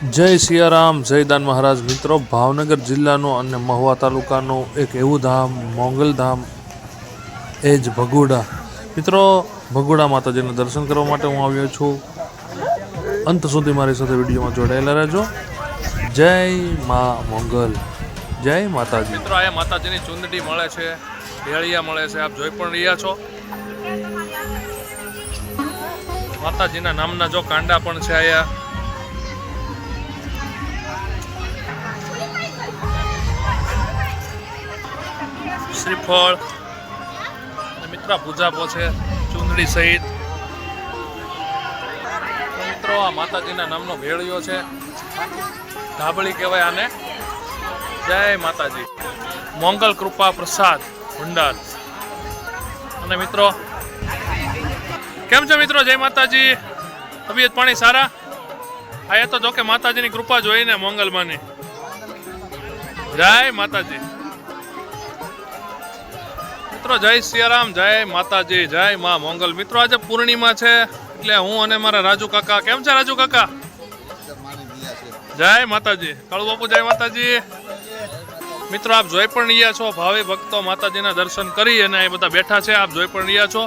જય સિયારામ જયદાન મહારાજ. મિત્રો, ભાવનગર જિલ્લાનું અને મહુવા તાલુકાનું એક એવું ધામ મોંગલધામ એ જ ભગુડા. મિત્રો, ભગુડા માતાજીના દર્શન કરવા માટે હું આવ્યો છું. અંત સુધી મારી સાથે વિડીયોમાં જોડાયેલા રહેજો. જય મા મોંગલ જય માતાજી. મિત્રો, અહીંયા માતાજીની ચુંદડી મળે છે ભેળિયા મળે છે, આપ જોઈ પણ રહ્યા છો. માતાજીના નામના જો કાંડા પણ છે અહીંયા. શ્રીફળ મિત્ર પૂજા છે, ચુંદડી સહિત. મિત્રો, આ માતાજીના નામનો ભેળિયો છે. ધાબળી કહેવાય આને. જય માતાજી. મોંગલ કૃપા પ્રસાદ ભંડાર. અને મિત્રો, કેમ છે મિત્રો? જય માતાજી. તબિયત પાણી સારા? આ તો જોકે માતાજીની કૃપા જોઈને મોંગલમાંની. જય માતાજી. મિત્રો, જય સિયારામ, જય માતાજી, જય માં મોંગલ. મિત્રો, આજે પૂર્ણિમા છે, એટલે હું અને મારા રાજુ કાકા, કેમ છે રાજુ કાકા? જય માતાજી. કાળુ બાપુ, જય માતાજી. મિત્રો, આપ જોઈ પણ રહ્યા છો, ભાવે ભક્તો માતાજીના દર્શન કરી અને એ બધા બેઠા છે, આપ જોઈ પણ રહ્યા છો.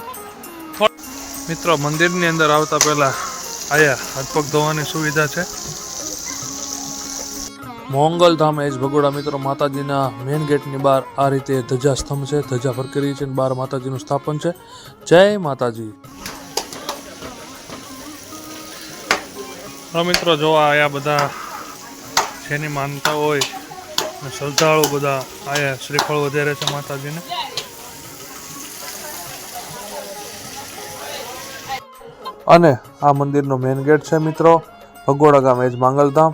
મિત્રો, મંદિરની અંદર આવતા પહેલા આયા હાથ પગ ધોવાની સુવિધા છે. મોંગલ ધામ એજ ભગોડા મિત્રો માતાજીના મેઇન ગેટની બહાર આ રીતે ધજા સ્તંભ છે ધજા ફરકી છે અને બહાર માતાજીનું સ્થાપન છે. જય માતાજી. મિત્રો જો આયા બધા જેની માનતા હોય અને શ્રદ્ધાળુ બધા આયા શ્રીફળ વધારે છે માતાજીને. અને આ મંદિરનો મેઇન ગેટ છે મિત્રો ભગોડા ગામ એજ માંગલધામ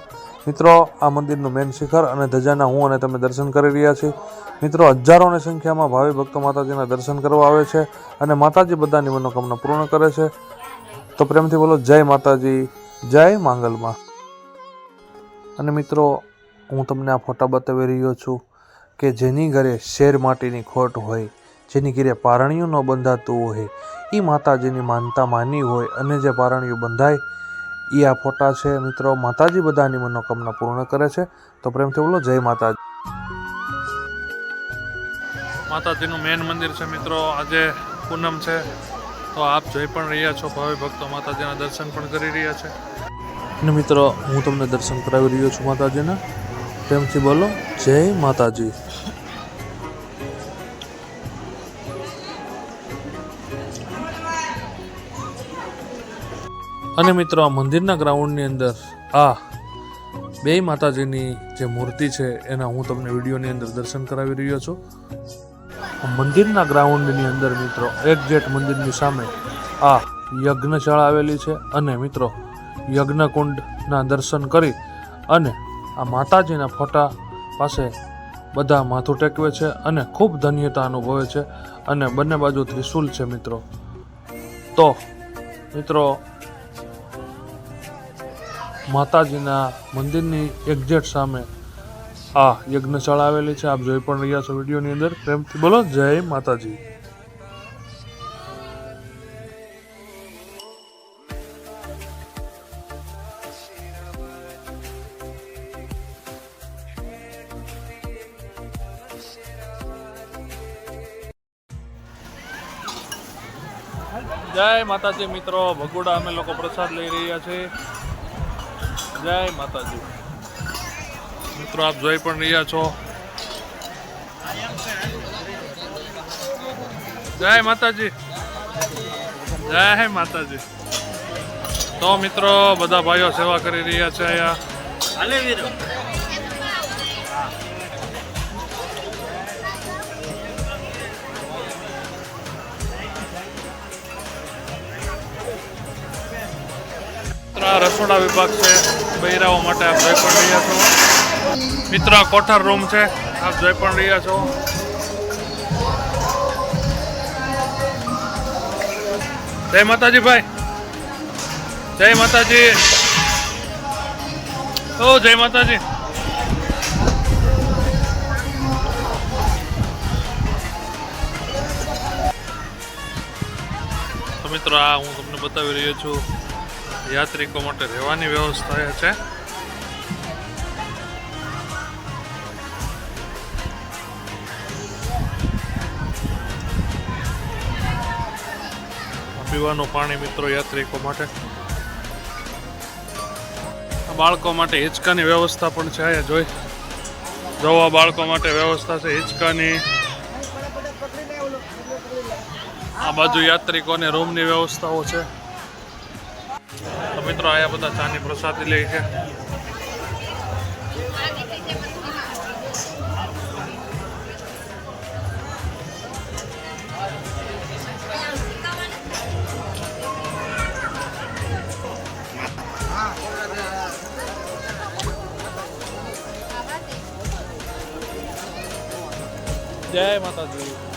મિત્રો, આ મંદિરનું મેન શિખર અને ધજાના હું અને તમે દર્શન કરી રહ્યા છીએ. મિત્રો, હજારોની સંખ્યામાં ભાવિ ભક્તો માતાજીના દર્શન કરવા આવે છે અને માતાજી બધાની મનોકામના પૂર્ણ કરે છે. તો પ્રેમથી બોલો, જય માતાજી, જય માંગલમાં. અને મિત્રો, હું તમને આ ફોટા બતાવી રહ્યો છું કે જેની ઘરે શેર માટીની ખોટ હોય, જેની ઘરે પારણિયું ન બંધાતું હોય એ માતાજીની માનતા માની હોય અને જે પારણિયું બંધાય એ આ ફોટા છે મિત્રો માતાજી બધાની મનોકામના પૂર્ણ કરે છે. તો પ્રેમથી બોલો જય માતાજી. માતાજીનું મેન મંદિર છે મિત્રો આજે પૂનમ છે. તો આપ જોઈ પણ રહ્યા છો ભાવિ ભક્તો માતાજીના દર્શન પણ કરી રહ્યા છે. અને મિત્રો હું તમને દર્શન કરાવી રહ્યો છું માતાજીના. પ્રેમથી બોલો જય માતાજી. અને મિત્રો, આ મંદિરના ગ્રાઉન્ડની અંદર આ બે માતાજીની જે મૂર્તિ છે, એના હું તમને વિડીયોની અંદર દર્શન કરાવી રહ્યો છું. મંદિરના ગ્રાઉન્ડની અંદર મિત્રો એક્ઝેક્ટ મંદિરની સામે આ યજ્ઞશાળા આવેલી છે અને મિત્રો, યજ્ઞકુંડના દર્શન કરી અને આ માતાજીના ફોટા પાસે બધા માથું ટેકવે છે અને ખૂબ ધન્યતા અનુભવે છે. અને બંને બાજુ ત્રિશુલ છે મિત્રો. તો મિત્રો માતાજીના મંદિરની એક્ઝેટ સામે આ યજ્ઞશાળા આવેલી છે. આપ જોઈ પણ રહ્યા છો વિડીયોની અંદર. પ્રેમથી બોલો. જય માતાજી. જય માતાજી મિત્રો. ભગોડા અમે લોકો પ્રસાદ લઈ રહ્યા છીએ. જય માતાજી. મિત્રો આપ જોઈ પણ રહ્યા છો. જય માતાજી. જય માતાજી. તો મિત્રો બધા ભાઈઓ સેવા કરી રહ્યા છે અહીંયા. આ રસોડા વિભાગ છે, બૈરાઓ માટે આપ જોઈ પણ રહ્યા છો. મિત્ર કોઠાર રૂમ છે, આપ જોઈ પણ રહ્યા છો. જય માતાજી ભાઈ. જય માતાજી. ઓ, જય માતાજી. મિત્રો, આ હું તમને બતાવી રહ્યો છું. યાત્રિકો માટે રહેવાની વ્યવસ્થા છે. પીવાનું પાણી મિત્રો યાત્રિકો માટે. બાળકો માટે હિંચકાની વ્યવસ્થા પણ છે, અહીંયા જોઈ. જવા બાળકો માટે વ્યવસ્થા છે, હિંચકાની. આ બાજુ યાત્રિકોને રૂમની વ્યવસ્થાઓ છે. મિત્રો આયા બધા ચાની પ્રસાદી લે છે. જય માતાજી.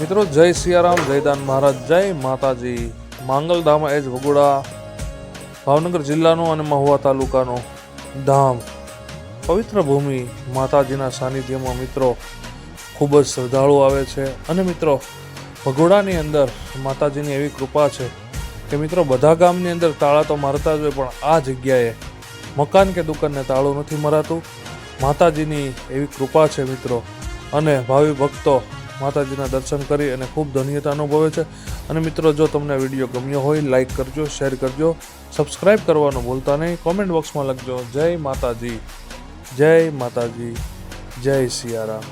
મિત્રો, જય સિયારામ જયદાન મહારાજ, જય માતાજી. માંગલધામ એજ વગોડા ભાવનગર જિલ્લાનું અને મહુવા તાલુકાનું ધામ. પવિત્ર ભૂમિ માતાજીના સાનિધ્યમાં મિત્રો, ખૂબ જ શ્રદ્ધાળુ આવે છે. અને મિત્રો ભગોડાની અંદર માતાજીની એવી કૃપા છે કે મિત્રો, બધા ગામની અંદર તાળા તો મારતા જ હોય, પણ આ જગ્યાએ મકાન કે દુકાનને તાળું નથી મરાતું. માતાજીની એવી કૃપા છે મિત્રો. અને ભાવિ ભક્તો માતાજીના દર્શન કરી અને ખૂબ ધન્યતા અનુભવે છે. અને મિત્રો, જો તમને વીડિયો ગમ્યો હોય લાઇક કરજો શેર કરજો. સબસ્ક્રાઈબ કરવાનું ભૂલતા નહીં. કોમેન્ટ બોક્સમાં લખજો, જય માતાજી જય માતાજી, જય સિયારામ.